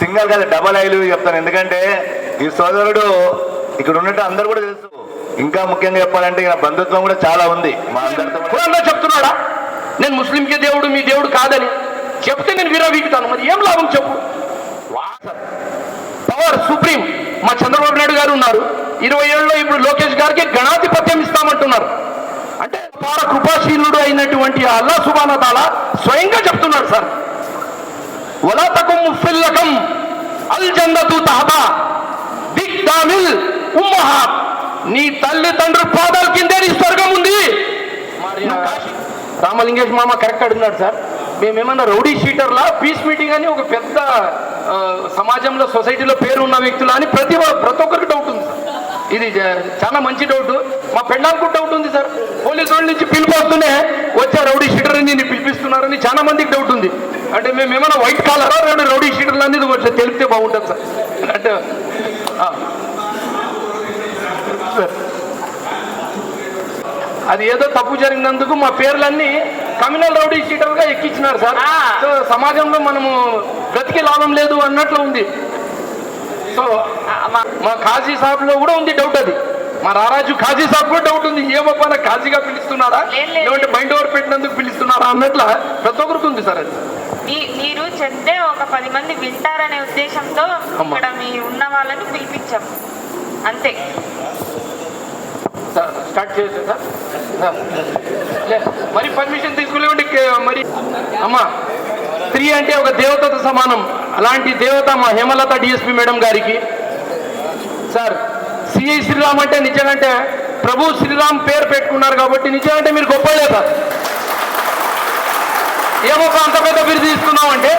Single కాదు double ఐలు చెప్తాను. ఎందుకంటే ఈ సోదరుడు ఇక్కడ ఉన్నట్టు అందరు కూడా తెలుసు. ఇంకా ముఖ్యంగా చెప్పాలంటే ఈయన బంధుత్వం కూడా చాలా ఉంది. మా అందరితో కూడా. చెప్తున్నాడా? నేను ముస్లింకి దేవుడు మీ దేవుడు కాదని చెప్తే నేను విరవీగుతాను మరి ఏం లాభం చెప్పు? పవర్ సుప్రీం మా చంద్రబాబు నాయుడు గారు ఉన్నారు. ఇరవై ఏళ్ళలో ఇప్పుడు లోకేష్ గారికి గణాధిపత్యం ఇస్తామంటున్నారు. అంటే పార కృపాశీలుడు అయినటువంటి అల్లా సుబాన తాలా స్వయంగా చెప్తున్నాడు సార్. వలతకం ముఫిల్లకం అల్ జన్నతు తాతా దిక్ దామిల్ ఉమ్మహాత్ నీ తల్లిదండ్రుల పాదాల కిందే నీ స్వర్గం ఉంది. రామలింగేష్ మామ కరెక్ట్ అడిగినాడు సార్. మేమేమన్నా రౌడీ షీటర్లా పీస్ మీటింగ్ అని ఒక పెద్ద సమాజంలో సొసైటీలో పేరు ఉన్న వ్యక్తులు అని ప్రతి ప్రతి ఒక్కరికి డౌట్ ఉంది సార్. ఇది చాలా మంచి డౌట్ మా పెళ్ళానికి డౌట్ ఉంది సార్. పోలీసు వాళ్ళ నుంచి పిలుపు వస్తూనే వచ్చే రౌడీ షీటర్ అని నేను పిలిపిస్తున్నారని చాలా మందికి డౌట్ ఉంది. అంటే మేము ఏమైనా వైట్ కాలరా రెండు రౌడీ షీటర్లు అనేది కొంచెం తెలిపితే బాగుంటుంది సార్. అంటే. అది ఏదో తప్పు జరిగినందుకు మా పేర్లన్నీ కమ్యూనల్ రౌడీ షీటర్గా ఎక్కించినారు సార్. సో సమాజంలో మనము బ్రతికి లాభం లేదు అన్నట్లు ఉంది. సో మా కాజీ సాబ్లో కూడా ఉంది డౌట్ అది. మా రారాజు కాజీ సాబ్ కూడా డౌట్ ఉంది. ఏ గొప్ప కాజీగా పిలుస్తున్నారా లేదు, లేదు. లేదంటే మైండ్ ఓవర్ పెట్టినందుకు పిలుస్తున్నారా అన్నట్ల ప్రతి ఒక్కరికి ఉంది సార్ అది. మీరు చెప్తే ఒక పది మంది వింటారనే ఉద్దేశంతో. ఇక్కడ మీ ఉన్న వాళ్ళని పిలిపించాం. అంతే. సార్ స్టార్ట్ చేసే సార్? మరి పర్మిషన్ తీసుకునేవండి మరి అమ్మా స్త్రీ అంటే ఒక దేవతతో సమానం. అలాంటి దేవత మా హేమలత డిఎస్పి మేడం గారికి సార్ సిఐ శ్రీరామ్ అంటే నిజంగా ప్రభు శ్రీరామ్ పేరు పెట్టుకున్నారు కాబట్టి నిజమంటే మీరు గొప్పలే సార్. ఏమో అంత పెద్ద బిరుదు తీసుకున్నాం అంటే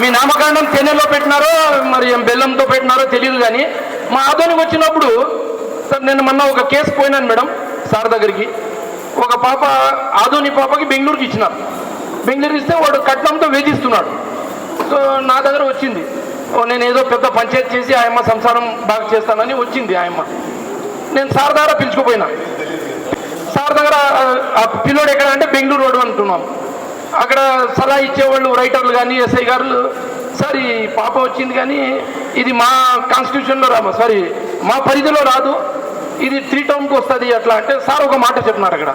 మీ నామకాండం తేనెలో పెట్టినారో మరి ఏం బెల్లంతో పెట్టినారో తెలియదు కానీ మా ఆధోనికి వచ్చినప్పుడు సార్ నేను మొన్న ఒక కేసు పోయినాను మేడం సార్ దగ్గరికి. ఒక పాప ఆధోని పాపకి బెంగళూరుకి ఇచ్చినారు. బెంగళూరు ఇస్తే వాడు కట్నంతో వేధిస్తున్నాడు. సో నా దగ్గర వచ్చింది. నేను ఏదో పెద్ద పంచాయతీ చేసి ఆయమ్మ సంసారం బాగా చేస్తానని వచ్చింది ఆయమ్మ. నేను సార్ దగ్గర పిలుచుకుపోయినా. సార్ దగ్గర ఆ- పిల్లోడు ఎక్కడ అంటే బెంగళూరు రోడ్డు అంటున్నాం. అక్కడ సలహా ఇచ్చేవాళ్ళు రైటర్లు కానీ ఎస్ఐ గారు సార్ ఈ పాప వచ్చింది కానీ ఇది మా కాన్స్టిట్యూషన్లో రామా సారీ మా పరిధిలో రాదు. ఇది త్రీ టౌన్కి వస్తుంది అట్లా అంటే సార్ ఒక మాట చెప్పినారు అక్కడ.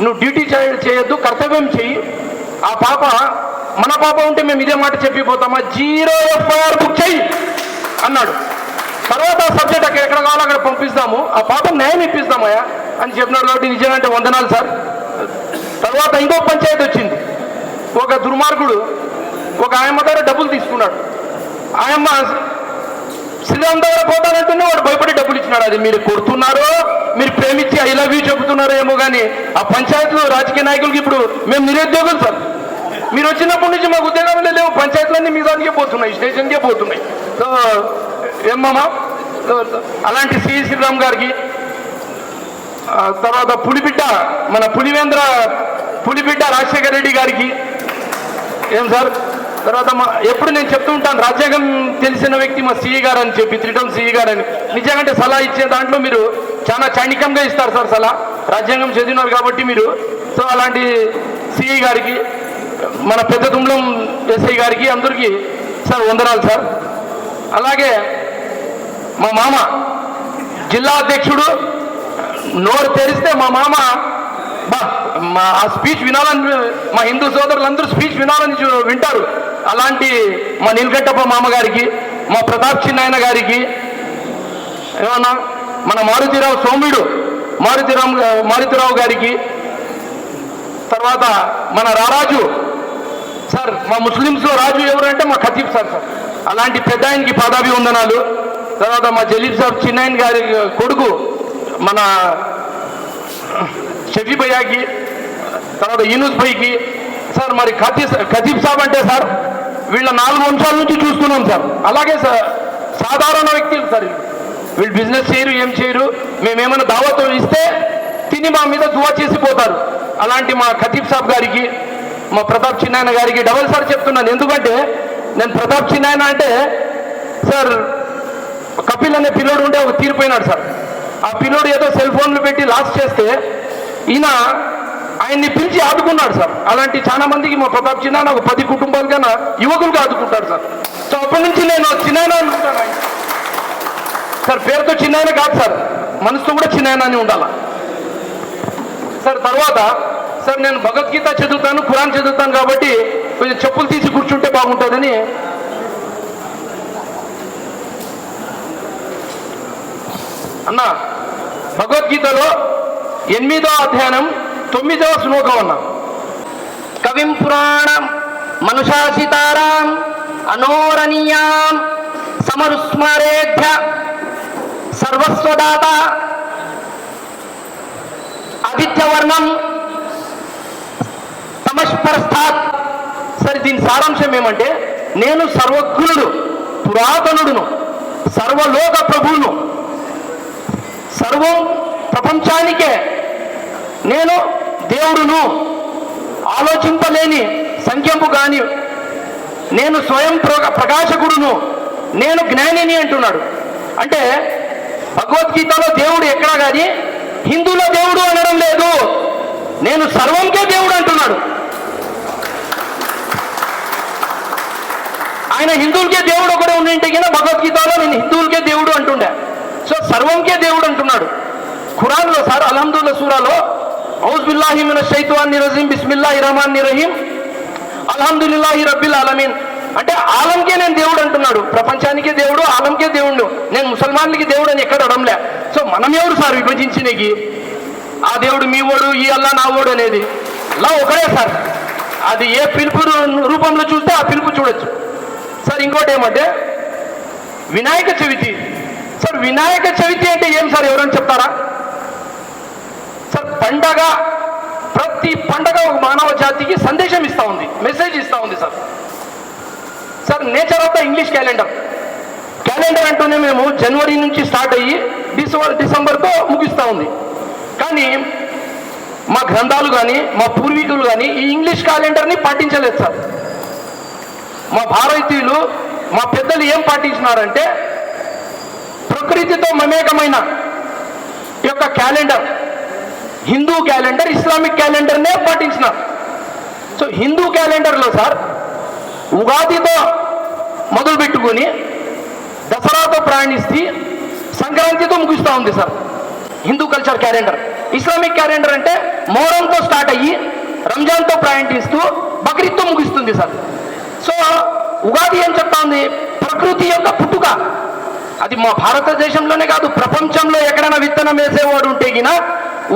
నువ్వు డ్యూటీ చేయొద్దు కర్తవ్యం చెయ్యి. ఆ పాప మన పాప ఉంటే మేము ఇదే మాట చెప్పిపోతామా? జీరో ఎఫ్ఐఆర్ బుక్ చేయి అన్నాడు. తర్వాత సబ్జెక్ట్ అక్కడ ఎక్కడ కావాలో అక్కడ పంపిస్తాము. ఆ పాప న్యాయం ఇప్పిస్తామయ్యా అని చెప్పినాడు కాబట్టి నిజంగా అంటే వందనాలు సార్. తర్వాత ఇంకో పంచాయతీ వచ్చింది. ఒక దుర్మార్గుడు ఒక ఆయమ్మ దగ్గర డబ్బులు తీసుకున్నాడు. ఆయమ్మ శ్రీరామ్ దగ్గర పోతానంటేనే వాడు భయపడి డబ్బులు ఇచ్చినాడు. అది మీరు కొడుతున్నారో మీరు ప్రేమించి ఐ లవ్ యూ చెబుతున్నారో ఏమో కానీ ఆ పంచాయతీలో రాజకీయ నాయకులకి ఇప్పుడు మేము నిరుద్యోగులు సార్. మీరు వచ్చినప్పటి నుంచి మాకు ఉద్యోగాలు లేవు. పంచాయతీలన్నీ మీ దానికే పోతున్నాయి స్టేషన్కే పోతున్నాయి. సో ఏమమ్మా అలాంటి సి. శ్రీరామ్ గారికి తర్వాత పులిబిడ్డ మన పులివేంద్ర పులిబిడ్డ రాజశేఖర రెడ్డి గారికి ఏం సార్? తర్వాత మా ఎప్పుడు నేను చెప్తూ ఉంటాను రాజ్యాంగం తెలిసిన వ్యక్తి మా సిఈ గారు అని చెప్పి త్రిటం సిఈ గారు అని నిజంగా సలహా ఇచ్చే దాంట్లో మీరు చాలా చాణిక్యంగా ఇస్తారు సార్ సలహా. రాజ్యాంగం చదివినారు కాబట్టి మీరు. సో అలాంటి సిఈ గారికి మన పెద్ద తుమ్లం ఎస్ఐ గారికి అందరికీ సార్ వందనాలు సార్. అలాగే మా మామ జిల్లా అధ్యక్షుడు నోరు తెరిస్తే మా మామ బా మా ఆ స్పీచ్ వినాలని మా హిందూ సోదరులందరూ స్పీచ్ వినాలని వింటారు. అలాంటి మా నీలకంఠప్ప మామగారికి మా ప్రతాప్ చిన్నాయన గారికి ఏమన్నా మన మారుతిరావు సోమ్యుడు మారుతిరావు మారుతిరావు గారికి తర్వాత మన రారాజు సార్ మా ముస్లిమ్స్లో రాజు ఎవరంటే మా ఖతీబ్ సార్ సార్. అలాంటి పెద్ద ఆయనకి ఉందనాలు తర్వాత మా జలీఫ్ సాబ్ చిన్నాయన్ గారి కొడుకు మన షఫీ భయ్యాకి తర్వాత యూనుస్ భయ్కి సార్ మరి ఖతీ ఖతీబ్ సాబ్ అంటే సార్ వీళ్ళ నాలుగు వంశాల నుంచి చూస్తున్నాం సార్. అలాగే సార్ సాధారణ వ్యక్తులు సార్ వీళ్ళు. బిజినెస్ చేయరు ఏం చేయరు. మేమేమైనా దావాతో ఇస్తే తిని మా మీద దువా చేసిపోతారు. అలాంటి మా ఖతీఫ్ సాబ్ గారికి మా ప్రతాప్ చిన్నాయన గారికి డబల్ సార్ చెప్తున్నాను. ఎందుకంటే నేను ప్రతాప్ చిన్నాయన అంటే సార్ కపిల్ అనే పిల్లోడు ఉండే ఒక తీరిపోయినాడు సార్. ఆ పిల్లోడు ఏదో సెల్ ఫోన్లు పెట్టి లాస్ చేస్తే ఈయన ఆయన్ని పిలిచి ఆదుకున్నాడు సార్. అలాంటి చాలా మందికి మా ప్రతాప్ చిన్నాయన ఒక పది కుటుంబాలు కన్నా యువకులుగా ఆదుకుంటాడు సార్. సో అప్పటి నుంచి నేను చిన్నాయన అనుకుంటాను ఆయన. సార్ పేరుతో చిన్నాయన కాదు సార్. మనసుతో కూడా చిన్నాయన అని ఉండాల. సార్ తర్వాత సార్ నేను భగవద్గీత చదువుతాను ఖురాన్ చదువుతాను కాబట్టి కొంచెం చెప్పులు తీసి కూర్చుంటే బాగుంటుందని. అన్న భగవద్గీతలో ఎనిమిదో అధ్యాయం తొమ్మిదవ శ్లోకం అన్న. కవిం పురాణం మనుషాసితారాం అనోరణీయాం సమరుస్మరేధ్య సర్వస్వదాత ఆదిత్యవర్ణం తమస్పరస్థాత్ సరే దీని సారాంశం ఏమంటే నేను సర్వజ్ఞుడు పురాతనుడును సర్వలోక ప్రభువును సర్వం ప్రపంచానికే నేను దేవుడును ఆలోచింపలేని సంఖ్యంపు కాని నేను స్వయం ప్రకాశకుడును నేను జ్ఞానిని అంటున్నాడు. అంటే భగవద్గీతలో దేవుడు ఎక్కడా కానీ హిందూలో దేవుడు అనడం లేదు. నేను సర్వంకే దేవుడు అంటున్నాడు. ఆయన హిందువులకే దేవుడు ఒకడే ఉండింటే కదా భగవద్గీతలో నేను హిందువులకే దేవుడు అంటుండే. సో సర్వంకే దేవుడు అంటున్నాడు. ఖురాన్లో సార్ అల్హమ్దుల్లా సూరాలో ఔజ్ బిల్లాహిమిన శైతువాన్ని షైతాని రజీం బిస్మిల్లాహి రహమాన్ రహీం అల్హమ్దుల్లాహి రబ్బిల్ ఆలమీన్. అంటే ఆలంకే నేను దేవుడు అంటున్నాడు. ప్రపంచానికే దేవుడు ఆలంకే దేవుడు. నేను ముసల్మాన్లకి దేవుడు అని ఎక్కడ అడంలే సో మనం ఎవరు సార్ విభజించినకి ఆ దేవుడు మీ ఓడు ఈ అల్లా నా ఓడు అనేది. అలా ఒకడే సార్. అది ఏ పిలుపు రూపంలో చూస్తే ఆ పిలుపు చూడొచ్చు. సార్ ఇంకోటి ఏమంటే వినాయక చవితి. సార్ వినాయక చవితి అంటే ఏం సార్ ఎవరైనా చెప్తారా? సార్ పండగ ప్రతి పండగ ఒక మానవ జాతికి సందేశం ఇస్తూ ఉంది మెసేజ్ ఇస్తూ ఉంది sir. Sir nature of the English calendar. Calendar అంటూనే మేము జనవరి నుంచి స్టార్ట్ అయ్యి డిసెంబర్ డిసెంబర్తో ముగిస్తూ ఉంది. కానీ మా గ్రంథాలు కానీ మా పూర్వీకులు కానీ ఈ ఇంగ్లీష్ క్యాలెండర్ని పాటించలేదు సార్. మా భారతీయులు మా పెద్దలు ఏం పాటించినారంటే ప్రకృతితో మమేకమైన ఈ యొక్క క్యాలెండర్. హిందూ క్యాలెండర్ ఇస్లామిక్ క్యాలెండర్నే పాటించినారు సో హిందూ క్యాలెండర్లో సార్ ఉగాదితో మొదలు పెట్టుకొని దసరాతో ప్రయాణిస్తే సంక్రాంతితో ముగిస్తూ ఉంది sir. Hindu culture calendar. Islamic calendar అంటే మోరంతో స్టార్ట్ అయ్యి రంజాన్తో ప్రయాణిస్తూ బక్రీద్తో ముగిస్తుంది సార్. సో ఉగాది ఏం చెప్తాంది? ప్రకృతి యొక్క పుట్టుక. అది మా భారతదేశంలోనే కాదు ప్రపంచంలో ఎక్కడైనా విత్తనం వేసేవాడు ఉంటే గిన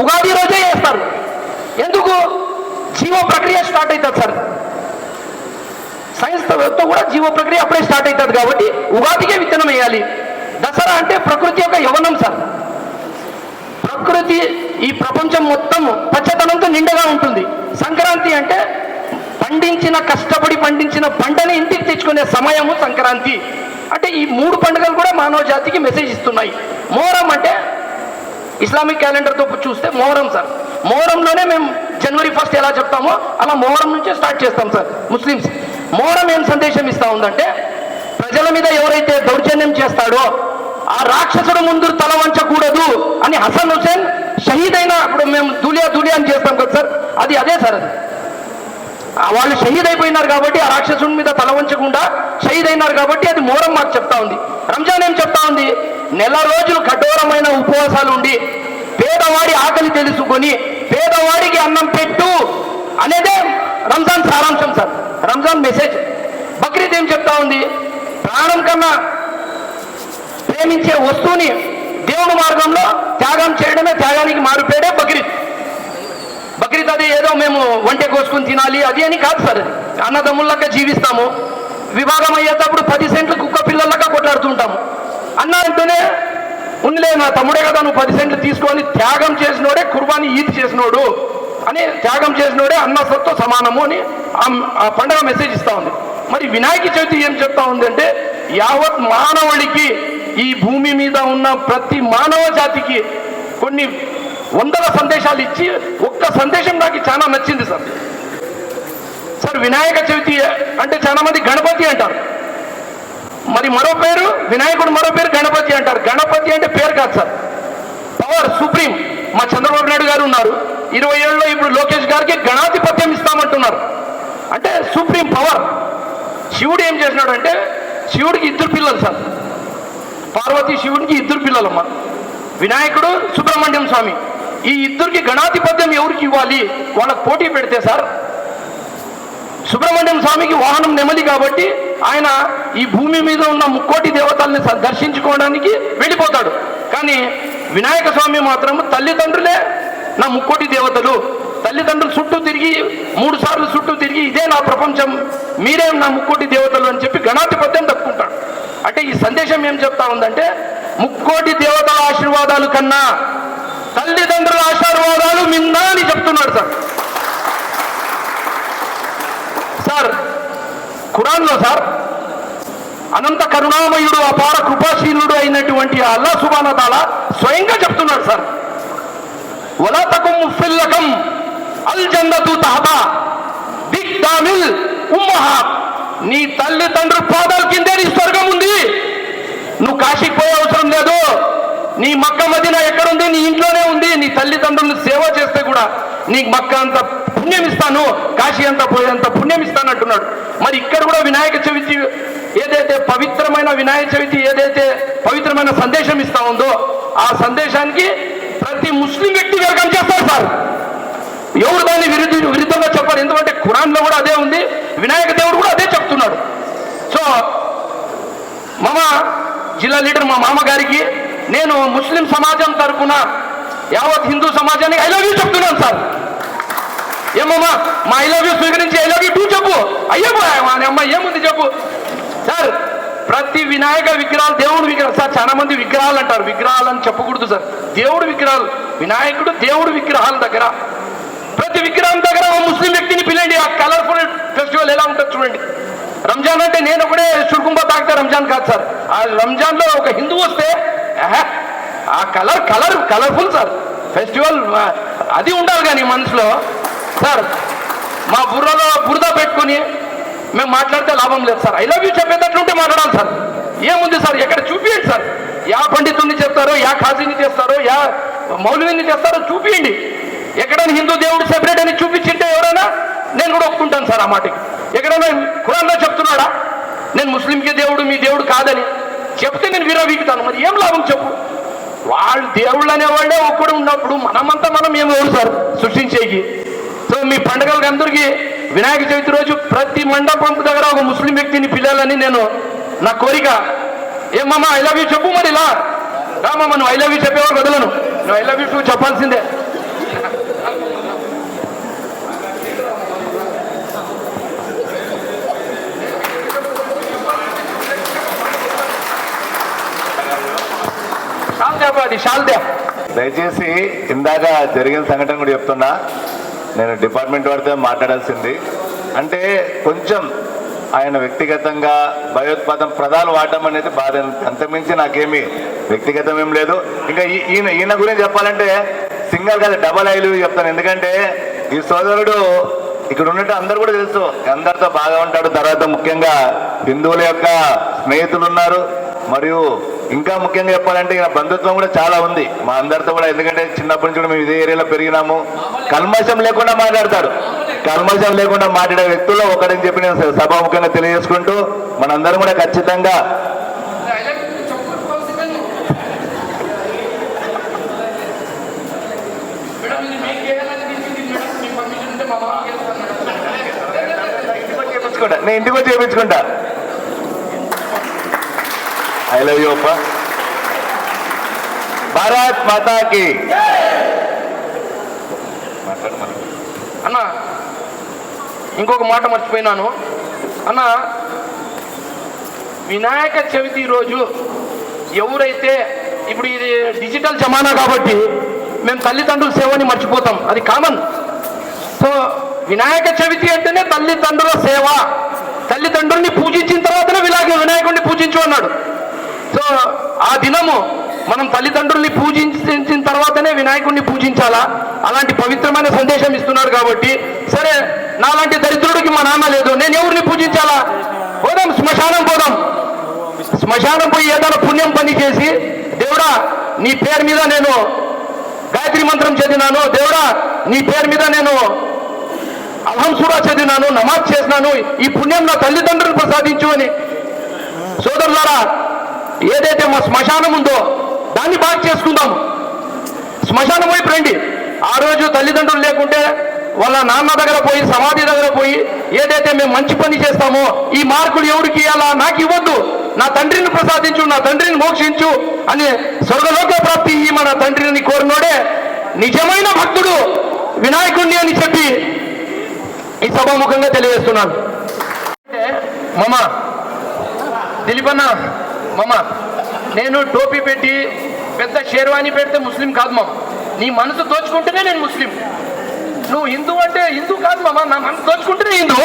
ఉగాది రోజే వేస్తారు. ఎందుకు? జీవ ప్రక్రియ స్టార్ట్ అవుతుంది సార్. సైన్స్తో కూడా జీవ ప్రక్రియ అప్పుడే స్టార్ట్ అవుతుంది కాబట్టి ఉగాదికే విత్తనం వేయాలి. దసరా అంటే ప్రకృతి యొక్క యవనం సార్. ప్రకృతి ఈ ప్రపంచం మొత్తం పచ్చదనంతో నిండగా ఉంటుంది. సంక్రాంతి అంటే పండించిన కష్టపడి పండించిన పంటని ఇంటికి తెచ్చుకునే సమయము సంక్రాంతి. అంటే ఈ మూడు పండుగలు కూడా మానవ జాతికి మెసేజ్ ఇస్తున్నాయి. మోహరం అంటే ఇస్లామిక్ క్యాలెండర్తో చూస్తే మొహరం సార్. మొహరంలోనే మేము జనవరి ఫస్ట్ ఎలా చెప్తామో అలా మొహరం నుంచే స్టార్ట్ చేస్తాం సార్ ముస్లిమ్స్. మొహరం ఏం సందేశం ఇస్తా ఉందంటే ప్రజల మీద ఎవరైతే దౌర్జన్యం చేస్తాడో ఆ రాక్షసుడు ముందు తల వంచకూడదు అని హసన్ హుసేన్ షహీద్ అయిన అప్పుడు మేము దులియా దులియా అని చేస్తాం కదా సార్ అది అదే సార్ అది. వాళ్ళు షహీద్ అయిపోయినారు కాబట్టి ఆ రాక్షసుడి మీద తల వంచకుండా షహీద్ అయినారు కాబట్టి అది మోరం మాకు చెప్తా ఉంది. రంజాన్ ఏం చెప్తా ఉంది? నెల రోజులు కఠోరమైన ఉపవాసాలు ఉండి పేదవాడి ఆకలి తెలుసుకొని పేదవాడికి అన్నం పెట్టు అనేదే రంజాన్ సారాంశం సార్. రంజాన్ మెసేజ్. బక్రీద్ ఏం చెప్తా ఉంది? ప్రాణం కన్నా ప్రేమించే వస్తువుని దేవుని మార్గంలో త్యాగం చేయడమే త్యాగానికి మారుపేడే బక్రీద్. బక్రీద్ అది ఏదో మేము వంట కోసుకుని తినాలి అది అని కాదు సార్. అన్నదమ్ముళ్ళగా జీవిస్తాము. వివాహం అయ్యేటప్పుడు పది సెంట్లు కుక్క పిల్లల్లాగా కొట్లాడుతుంటాము. అన్న అంటేనే ఉండలే నా తమ్ముడే కదా నువ్వు పది సెంట్లు తీసుకొని త్యాగం చేసినోడే కుర్బానీ ఈద్ చేసినోడు. అని త్యాగం చేసినోడే అన్న సత్తో సమానము అని ఆ- ఆ పండగ మెసేజ్ ఇస్తా ఉంది. మరి వినాయక చవితి ఏం చెప్తా ఉందంటే యావత్ మానవుడికి ఈ భూమి మీద ఉన్న ప్రతి మానవ జాతికి కొన్ని వందల సందేశాలు ఇచ్చి ఒక్క సందేశం నాకు చాలా నచ్చింది సార్. సార్ వినాయక చవితి అంటే చాలా మంది గణపతి అంటారు. మరి మరో పేరు వినాయకుడు మరో పేరు గణపతి అంటారు. గణపతి అంటే పేరు కాదు సార్. పవర్ సుప్రీం మా చంద్రబాబు నాయుడు గారు ఉన్నారు. ఇరవై ఏళ్ళలో ఇప్పుడు లోకేష్ గారికి గణాధిపత్యం ఇస్తామంటున్నారు. అంటే సుప్రీం పవర్ శివుడు ఏం చేసినాడు అంటే శివుడికి ఇద్దరు పిల్లలు సార్. పార్వతి శివుడికి ఇద్దరు పిల్లలమ్మ. వినాయకుడు సుబ్రహ్మణ్యం స్వామి. ఈ ఇద్దరికి గణాధిపత్యం ఎవరికి ఇవ్వాలి? వాళ్ళకి పోటీ పెడితే సార్. సుబ్రహ్మణ్యం స్వామికి వాహనం నెమలి కాబట్టి ఆయన ఈ భూమి మీద ఉన్న ముక్కోటి దేవతల్ని స- దర్శించుకోవడానికి వెళ్ళిపోతాడు. కానీ వినాయక స్వామి మాత్రం తల్లిదండ్రులే నా ముక్కోటి దేవతలు. తల్లిదండ్రులు చుట్టూ తిరిగి మూడు సార్లు చుట్టూ తిరిగి ఇదే నా ప్రపంచం. మీరే నా ముక్కోటి దేవతలు అని చెప్పి గణాధిపత్యం తప్పుకుంటాడు అంటే ఈ సందేశం ఏం చెప్తా ఉందంటే ముక్కోటి దేవతల ఆశీర్వాదాలు కన్నా తల్లిదండ్రుల ఆశీర్వాదాలు మిందా అని చెప్తున్నాడు సార్. సార్ ఖురాన్లో సార్ అనంత కరుణామయుడు అపార కృపాశీలుడు అయినటువంటి అల్లా సుబాన స్వయంగా చెప్తున్నాడు సార్. వలతకు ముఫిల్లకం అల్ జన్నతు తహబా దిక్ దామిల్ ఉమ్మహా. నీ తల్లిదండ్రుల పాదాల కిందే నీ స్వర్గం ఉంది. నువ్వు కాశీకి పోయే అవసరం లేదు. నీ మక్క మదిన ఎక్కడుంది? నీ ఇంట్లోనే ఉంది. నీ తల్లిదండ్రులను సేవ చేస్తే కూడా నీకు మక్క అంత పుణ్యం ఇస్తాను కాశీ అంత పోయేంత పుణ్యం ఇస్తాను అంటున్నాడు. మరి ఇక్కడ కూడా వినాయక చవితి ఏదైతే పవిత్రమైన వినాయక చవితి ఏదైతే పవిత్రమైన సందేశం ఇస్తా ఉందో ఆ సందేశానికి ప్రతి ముస్లిం వ్యక్తి వెల్కమ్ చేస్తారు సార్. ఎవరు దాన్ని విరుద్ధ విరుద్ధంగా చెప్పారు. ఎందుకంటే ఖురాన్లో కూడా అదే ఉంది. వినాయక దేవుడు కూడా అదే చెప్తున్నాడు. సో మామ జిల్లా లీడర్ మా మామగారికి నేను ముస్లిం సమాజం తరఫున యావత్ హిందూ సమాజానికి ఐ లవ్ యూ చెప్తున్నాను సార్. ఏమమ్మా మా ఐ లవ్ యూ స్వీకరించి ఐ లవ్ యూ టూ చెప్పు. అయ్యో మా అమ్మ ఏముంది చెప్పు. సార్ ప్రతి వినాయక విగ్రహాలు దేవుడు విగ్రహాలు. సార్ చాలా మంది విగ్రహాలు అంటారు. విగ్రహాలు అని చెప్పకూడదు సార్. దేవుడు విగ్రహాలు వినాయకుడు దేవుడు విగ్రహాల దగ్గర. ప్రతి విగ్రహం దగ్గర ఓ ముస్లిం వ్యక్తిని పిలండి ఆ కలర్ఫుల్ ఫెస్టివల్ ఎలా ఉంటుంది చూడండి. రంజాన్ అంటే నేను ఒకడే చురుకుంబా తాగితే రంజాన్ కాదు సార్. ఆ రంజాన్లో ఒక హిందూ వస్తే ఆ colour colour colourful sir. Festival అది ఉండాలి కానీ మనసులో. సార్ మా బుర్రలో బురద పెట్టుకుని మేము మాట్లాడితే లాభం లేదు సార్. ఐ లవ్ యూ చెప్పేటట్లుంటే మాట్లాడాలి సార్. ఏముంది సార్? ఎక్కడ చూపించండి సార్. యా పండితుడిని చెప్తారో యా ఖాజీని చేస్తారో యా మౌలిని చేస్తారో చూపించండి ఎక్కడైనా హిందూ దేవుడు సెపరేట్ అని చూపించింటే ఎవరైనా నేను కూడా ఒప్పుకుంటాను సార్ ఆ మాటకి. ఎక్కడైనా ఖురాన్లో చెప్తున్నాడా? నేను ముస్లింకి దేవుడు మీ దేవుడు కాదని. చెప్తే నేను విరవీగుతాను మరి ఏం లాభం చెప్పు? వాళ్ళు దేవుళ్ళు అనేవాళ్ళే ఒక్కడు ఉన్నప్పుడు మనమంతా మనం ఏం ఎవరు సార్ సృష్టించేకి. సో మీ పండుగలకు అందరికీ వినాయక చవితి రోజు ప్రతి మండపం దగ్గర ఒక ముస్లిం వ్యక్తిని పిల్లాలని నేను నా కోరిక. ఏమమ్మా ఐ లవ్ యూ చెప్పు మరి ఇలా. రామమ్మ నువ్వు ఐ లవ్ యూ చెప్పేవారు వదలను. నువ్వు ఐ లవ్ యూ టూ చెప్పాల్సిందే. దయచేసి ఇందాక జరిగిన సంఘటన కూడా చెప్తున్నా. నేను డిపార్ట్మెంట్ వాడితే మాట్లాడాల్సింది. అంటే కొంచెం ఆయన వ్యక్తిగతంగా భయోత్పాదం ప్రధాన వాడటం అనేది బాధ. అంతమించి నాకేమీ వ్యక్తిగతం ఏం లేదు. ఇంకా ఈ- ఈయన ఈయన గురించి చెప్పాలంటే సింగల్ కదా డబల్ ఐలు చెప్తాను. ఎందుకంటే ఈ సోదరుడు ఇక్కడ ఉన్నట్టు అందరు కూడా తెలుసు. అందరితో బాగా ఉంటాడు. తర్వాత ముఖ్యంగా హిందువుల యొక్క స్నేహితులు ఉన్నారు. మరియు ఇంకా ముఖ్యంగా చెప్పాలంటే ఇక బంధుత్వం కూడా చాలా ఉంది మా అందరితో కూడా ఎందుకంటే చిన్నప్పటి నుంచి కూడా మేము ఇదే ఏరియాలో పెరిగినాము కల్మషం లేకుండా మాట్లాడతారు కల్మషం లేకుండా మాట్లాడే వ్యక్తుల్లో ఒకటని చెప్పి నేను సభాముఖంగా తెలియజేసుకుంటూ మనందరం కూడా ఖచ్చితంగా నేను ఇంటికి వచ్చి చేయించుకుంటా ఐ లవ్ యూ అప్ప భారత్ మాతాకి అన్న ఇంకొక మాట మర్చిపోయినాను. అన్న వినాయక చవితి రోజు ఎవరైతే ఇప్పుడు ఇది డిజిటల్ జమానా కాబట్టి మేము తల్లిదండ్రుల సేవని మర్చిపోతాం. అది కామన్. సో వినాయక చవితి అంటేనే తల్లిదండ్రుల సేవ. తల్లిదండ్రుల్ని పూజించిన తర్వాతనే ఇలాగే వినాయకుడిని పూజించు అన్నాడు. ఆ దినము మనం తల్లిదండ్రుల్ని పూజించిన తర్వాతనే వినాయకుడిని పూజించాలా? అలాంటి పవిత్రమైన సందేశం ఇస్తున్నాడు కాబట్టి సరే నాలాంటి దరిద్రుడికి మా నాన్న లేదు నేను ఎవరిని పూజించాలా? పోదాం శ్మశానం పోదాం. శ్మశానం పోయి ఏదైనా పుణ్యం పని చేసి దేవుడా నీ పేరు మీద నేను గాయత్రి మంత్రం చదివినాను దేవుడా నీ పేరు మీద నేను అల్హం సూరా చదివినాను నమాజ్ చేసినాను ఈ పుణ్యం నా తల్లిదండ్రులు ప్రసాదించు అని. సోదరులారా ఏదైతే మా శ్మశానం ఉందో దాన్ని బాగా చేసుకుందాం. శ్మశానం వైపు రండి. ఆ రోజు తల్లిదండ్రులు లేకుంటే వాళ్ళ నాన్న దగ్గర పోయి సమాధి దగ్గర పోయి ఏదైతే మేము మంచి పని చేస్తామో ఈ మార్కులు ఎవరికి ఇవ్వాలా? నాకు ఇవ్వద్దు. నా తండ్రిని ప్రసాదించు నా తండ్రిని మోక్షించు అని స్వర్గలోక ప్రాప్తి ఈ మన తండ్రిని కోరినోడే నిజమైన భక్తుడు వినాయకుణ్ణి అని చెప్పి ఈ సభాముఖంగా తెలియజేస్తున్నాను. మమ్మ తెలిపన్నా మమ్మ నేను టోపీ పెట్టి పెద్ద షేర్వాణి పెడితే ముస్లిం కాదు మమ్మ నీ మనసు దోచుకుంటేనే నేను ముస్లిం. నువ్వు హిందూ అంటే హిందూ కాదు మమ్మ నా మనసు దోచుకుంటేనే హిందూ.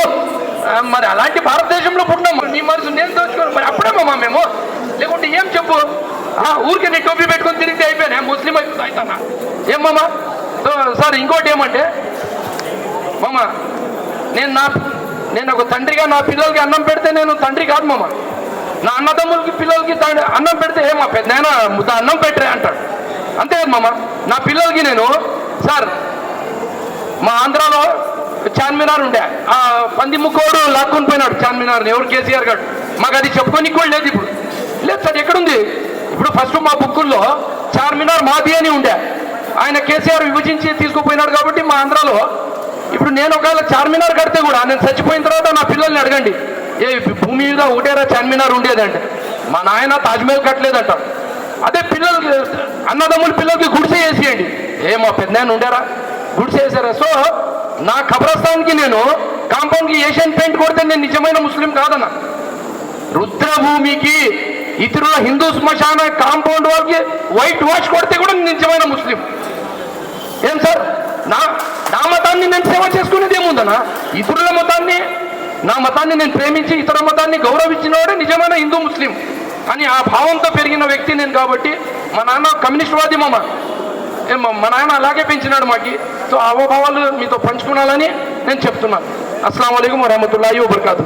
మరి అలాంటి భారతదేశంలో పుట్టినాం నీ మనసు నేను దోచుకోను. మరి అప్పుడే మమ్మ మేము. లేకుంటే ఏం చెప్పు? ఆ, ఊరికే నీ టోపీ పెట్టుకొని తిరిగితే అయిపోయినా? ముస్లిం అయిపోతా అవుతానా ఏం మామ? సో, సార్ ఇంకోటి ఏమంటే మామ నేను నా నేను ఒక తండ్రిగా నా పిల్లలకి అన్నం పెడితే నేను తండ్రి కాదు మామ. నా అన్నదమ్ములకి పిల్లలకి దాని అన్నం పెడితే మా పెద్ద అన్నం పెట్టరే అంటాడు. అంతే మామ? నా పిల్లలకి నేను సార్ మా ఆంధ్రాలో చార్మినార్ ఉండే. ఆ పంది ముక్కోడు లాక్కొని పోయినాడు చార్మినార్ ఎవరు కేసీఆర్ గారు? మాకు అది చెప్పుకొని కూడా లేదు ఇప్పుడు. లేదు సార్ ఎక్కడుంది? ఇప్పుడు ఫస్ట్ మా బుక్కుల్లో చార్మినార్ మాది అని ఉండే. ఆయన కేసీఆర్ విభజించి తీసుకుపోయినాడు కాబట్టి మా ఆంధ్రాలో ఇప్పుడు నేను ఒకవేళ చార్మినార్ కడితే కూడా నేను చచ్చిపోయిన తర్వాత నా పిల్లల్ని అడగండి. ఏ భూమి మీద ఒకటేరా చార్మినార్ ఉండేదంట మా నాయన తాజ్మహల్ కట్టలేదంట. అదే పిల్లలకి అన్నదమ్ములు పిల్లలకి గుడిసె వేసేయండి. ఏ మా పెద్ద ఉండేరా? గుడిసె వేసారా? సో నా ఖబరస్థాన్కి నేను కాంపౌండ్కి ఏషియన్ పెయింట్ కొడితే నేను నిజమైన ముస్లిం కాదన్న. రుద్రభూమికి ఇతరుల హిందూ శ్మశాన కాంపౌండ్ వాళ్ళకి వైట్ వాష్ కొడితే కూడా నిజమైన ముస్లిం. ఏం సార్? నా నా మతాన్ని నేను సేవ చేసుకునేది ఏముందనా ఇతరుల మతాన్ని నా మతాన్ని నేను ప్రేమించి ఇతర మతాన్ని గౌరవించినవాడే నిజమైన హిందూ ముస్లిం అని ఆ భావంతో పెరిగిన వ్యక్తి నేను కాబట్టి మా నాన్న కమ్యూనిస్ట్ వాది మామ. మా మా నాన్న అలాగే పెంచినాడు మాకి. సో అవభావాలు మీతో పంచుకున్నాలని నేను చెప్తున్నాను అస్సలం అయికం వరహమతుల్లాhi వబర్కాతు